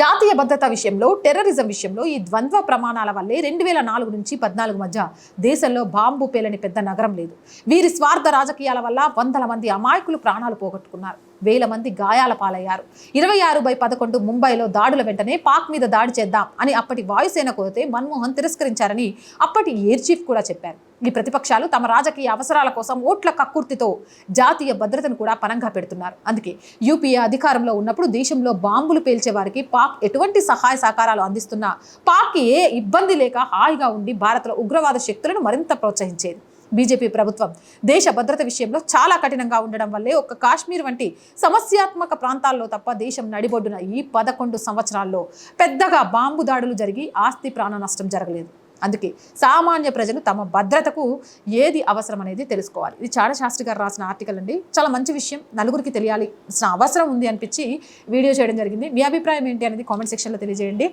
జాతీయ భద్రత విషయంలో టెర్రరిజం విషయంలో ఈ ద్వంద్వ ప్రమాణాల వల్లే రెండు వేల నాలుగు నుంచి పద్నాలుగు మధ్య దేశంలో బాంబు పేలని పెద్ద నగరం లేదు. వీరి స్వార్థ రాజకీయాల వల్ల వందల మంది అమాయకులు ప్రాణాలు పోగొట్టుకున్నారు. వేల మంది గాయాల పాలయ్యారు. ఇరవై ఆరు బై పదకొండు ముంబైలో దాడుల వెంటనే పాక్ మీద దాడి చేద్దాం అని అప్పటి వాయుసేన కోరితే మన్మోహన్ తిరస్కరించారని అప్పటి ఎయిర్ చీఫ్ కూడా చెప్పారు. ఈ ప్రతిపక్షాలు తమ రాజకీయ అవసరాల కోసం ఓట్ల కక్కుర్తితో జాతీయ భద్రతను కూడా పనంగా పెడుతున్నారు. అందుకే యూపీఏ అధికారంలో ఉన్నప్పుడు దేశంలో బాంబులు పేల్చే వారికి పాక్ ఎటువంటి సహాయ సహకారాలు అందిస్తున్నా పాక్ ఏ ఇబ్బంది లేక హాయిగా ఉండి భారత్లో ఉగ్రవాద శక్తులను మరింత ప్రోత్సహించేది. బీజేపీ ప్రభుత్వం దేశ భద్రత విషయంలో చాలా కఠినంగా ఉండడం వల్లే ఒక్క కాశ్మీర్ వంటి సమస్యాత్మక ప్రాంతాల్లో తప్ప దేశం నడిబొడ్డున ఈ పదకొండు సంవత్సరాల్లో పెద్దగా బాంబు దాడులు జరిగి ఆస్తి ప్రాణ నష్టం జరగలేదు. అందుకే సామాన్య ప్రజలు తమ భద్రతకు ఏది అవసరం అనేది తెలుసుకోవాలి. ఇది చాడ శాస్త్రి గారు రాసిన ఆర్టికల్ అండి. చాలా మంచి విషయం. నలుగురికి తెలియాలి. అవసరం ఉంది అనిపించి వీడియో చేయడం జరిగింది. మీ అభిప్రాయం ఏంటి అనేది కామెంట్ సెక్షన్లో తెలియజేయండి.